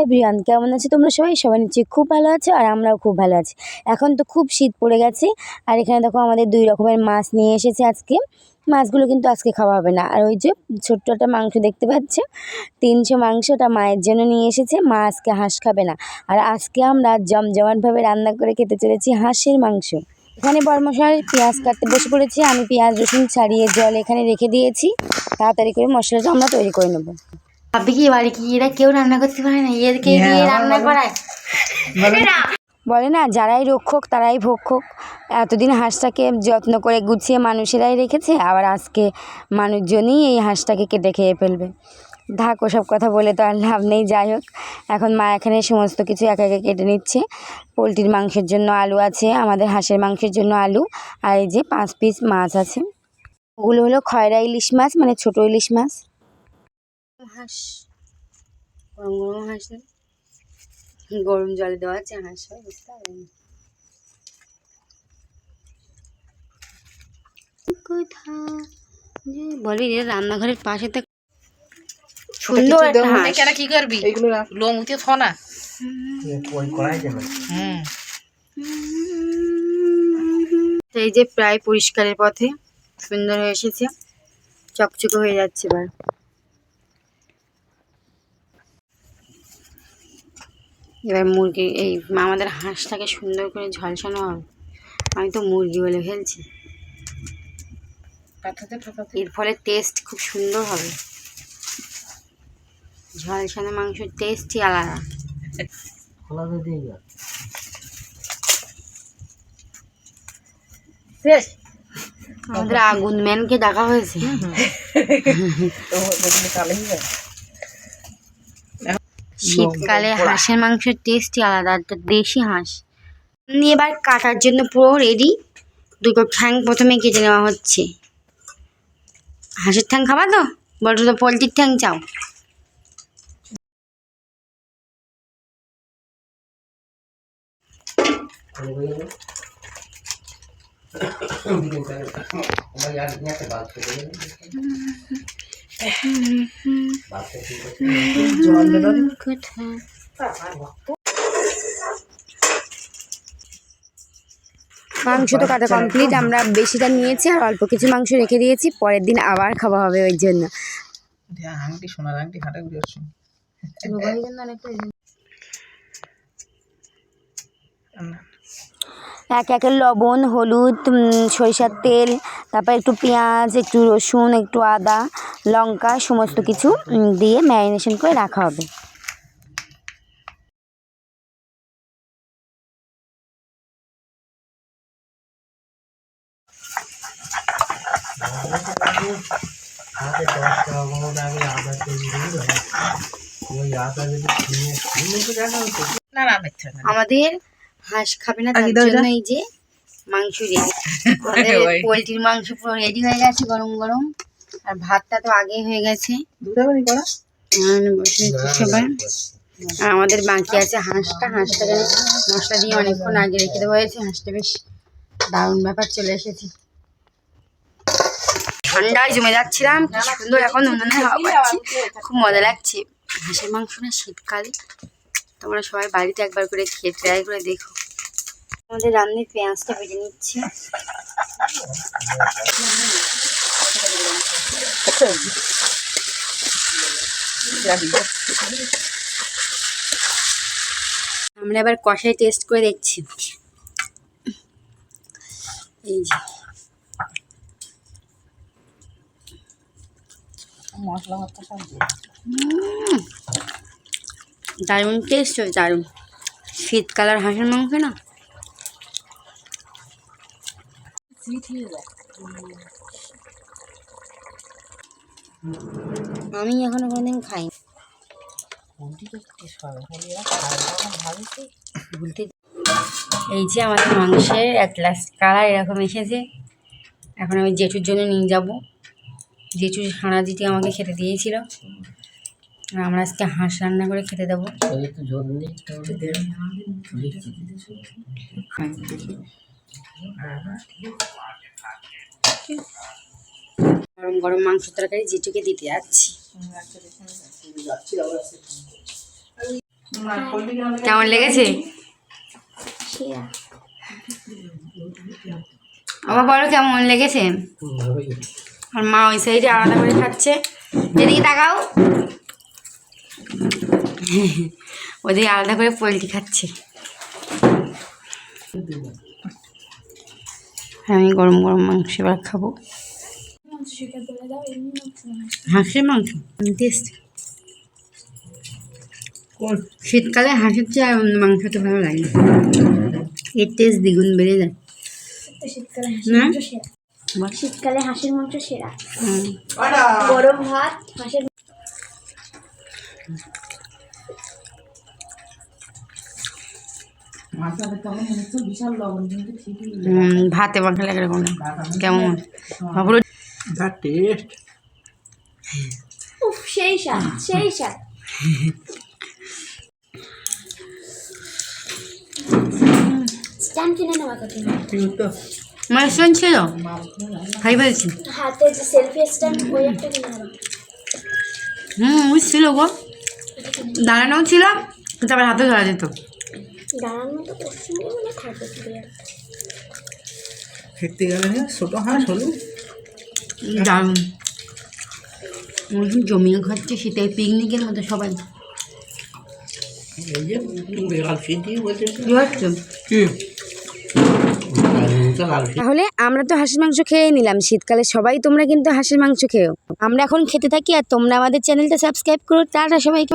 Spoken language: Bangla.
এভরিওয়ান কেমন আছে? তোমরা সবাই? সবাই নিচ্ছি খুব ভালো আছো আর আমরাও খুব ভালো আছি। এখন তো খুব শীত পড়ে গেছে আর এখানে দেখো আমাদের দুই রকমের মাছ নিয়ে এসেছে আজকে। মাছগুলো কিন্তু আজকে খাওয়া হবে না। আর ওই যে ছোট্ট একটা মাংস দেখতে পাচ্ছ? তিনশো মাংসটা মায়ের জন্য নিয়ে এসেছে। মা আজকে হাঁস খাবে না। আর আজকে আমরা জমজমাটভাবে রান্না করে খেতে চলেছি হাঁসের মাংস। এখানে বরমশাই পেঁয়াজ কাটতে বসে পড়েছি। আমি পেঁয়াজ রসুন ছাড়িয়ে জল এখানে রেখে দিয়েছি। তাড়াতাড়ি করে মশলাটা আমরা তৈরি করে নেব। ভাবি কি বাড়ি কি এরা কেউ রান্না করতে পারে না? এদেরকে দিয়ে রান্না করায়? বলে। না। যারাই রক্ষক তারাই ভক্ষক। এতদিন হাঁসটাকে যত্ন করে গুছিয়ে মানুষেরাই রেখেছে আবার আজকে মানুষজনই এই হাঁসটাকে কেটে খেয়ে ফেলবে। ধাক ওসব কথা বলে তো আর লাভ নেই যাই হোক। এখন মা এখানে সমস্ত কিছু একে একে কেটে নিচ্ছে। পোলট্রির মাংসের জন্য আলু আছে আমাদের হাঁসের মাংসের জন্য আলু আর এই যে পাঁচ পিস মাছ আছে। ওগুলো হলো খয়রা ইলিশ মাছ মানে ছোটো ইলিশ মাছ। হাঁস গরম গরম হাঁস গরম জলে দেওয়া আছে হাঁস হয় বুঝতে পারবেন কোথা যে বলি রে রান্নাঘরের পাশে তো সুন্দর একটা হাঁস। কেন কি করবি? লোম উঠে থ না। ওই কড়াই দেবে হুম। এই যে প্রায় পরিষ্কারের পথে সুন্দর হয়ে এসেছে। চকচকে হয়ে যাচ্ছে এবার। এবার মুরগি এই আমাদের হাঁসটাকে সুন্দর করে ঝলসানো হবে। আমি তো মুরগি বলে ফেলছি। এর ফলে টেস্ট খুব সুন্দর হবে। ঝলসানো মাংসের টেস্টই আলাদা। খোলা দিয়ে শেষ। আমাদের আগুন ম্যানকে ডাকা হয়েছে তো ওগুলো কালেই যায় শীতকালে হাঁসের মাংসের টেস্টই আলাদা একটা দেশি হাঁস। নিয়ে এবার কাটার জন্য পুরো রেডি দুটো ঠ্যাং প্রথমে কেটে নেওয়া হচ্ছে। হাঁসের ঠ্যাং খাবা তো? বলছো তো পোলট্রির ঠ্যাং চাও? মাংস তো কাটা কমপ্লিট আমরা বেশিটা নিয়েছি আর অল্প কিছু মাংস রেখে দিয়েছি পরের দিন আবার খাওয়া হবে ওই জন্য। আংটি সোনার আংটি হাটে ঘুরে আসছি। এক একে লবণ, হলুদ সরিষার তেল, তারপর একটু পেঁয়াজ, একটু রসুন, একটু আদা, লঙ্কা সমস্ত কিছু দিয়ে ম্যারিনেশন করে রাখা হবে। আমাদের হাঁস খাবে না তার আগে জন্য এই যে মাংস রেডি আমাদের পোলট্রির মাংস পুরো রেডি হয়ে গেছে গরম গরম। আর ভাতটা তো আগেই হয়ে গেছে। আছি সবাই। আর আমাদের বাকি আছে হাঁসটা হাঁসটাকে মশলা দিয়ে অনেকক্ষণ আগে রেখে দেওয়া হয়েছে হাঁসটা বেশ দারুণ ব্যাপার চলে এসেছে। ঠান্ডায় জমে যাচ্ছিলাম কি সুন্দর এখন উনুনে হাওয়া পাচ্ছি খুব মজা লাগছে। হাঁসের মাংস না শীতকালে তোমরা সবাই বাড়িতে একবার করে খেয়ে ট্রাই করে দেখো। আমাদের রান্নার পেঁয়াজটা ভেজে নিচ্ছি। আমরা এবার কষাই টেস্ট করে দেখছি। এই যে। মশলা ভর্তা সব দারুণ টেস্ট হয়, দারুণ। শীতকাল আর হাঁসের মাংস না? আমি এখনও কোনোদিন খাই এই যে আমাদের মাংসের এক গ্লাস কালার এরকম এসেছে। এখন আমি জেঠুর জন্য নিয়ে যাব। জেঠু হাঁড়া জিটি আমাকে খেতে দিয়েছিল। আর আমরা আজকে হাঁস রান্না করে খেতে দেবো। গরম গরম মাংস তরকারি জেঠুকে দিতে যাচ্ছি। কেমন লেগেছে? আবার বলো কেমন লেগেছে? আর মা ওই সাইডে আলাদা করে খাচ্ছে। এদিকে তাকাও। ওদিকে আলাদা করে পোলট্রি খাচ্ছে। আমি গরম গরম মাংস এবার খাব। হাঁসের মাংস? টেস্ট শীতকালে হাঁসের চেয়ে মাংসটা ভালো লাগে এর টেস্ট দ্বিগুণ বেড়ে যায়। না? শীতকালে হাঁসের মাংস সেরা। গরম ভাত হাঁসের মাছটা তখন মনে হচ্ছে বিশাল লবণ কিন্তু ঠিকই হুম, ভাতে মাখা লাগে। এরকম না। কেমন? পুরো টেস্ট সেই স্বাদ সেই স্বাদ। স্ট্যান্ড কিন্তু রেস্টুরেন্ট ছিল? খাই ফেলছি। হাতে যে সেলফি স্ট্যান্ড ওই একটা হুম ওই ছিল গো। দাঁড়ানো ছিল তারপর হাতে ধরা যেত। দাঁড়ানো তো মানে খেতে গেলে ছোটো হাঁস হলো দারুণ। জমিয়ে খাচ্ছে শীতের পিকনিকের মতো সবাই। এই যে লাল ফিটি বলছে। কি হচ্ছে কি? লাল ফিটি তাহলে আমরা তো হাঁসের মাংস খেয়ে নিলাম শীতকালে সবাই তোমরা কিন্তু হাঁসের মাংস খেয়েও। আমরা এখন খেতে থাকি আর তোমরা আমাদের চ্যানেলটা সাবস্ক্রাইব করো তারা সবাইকে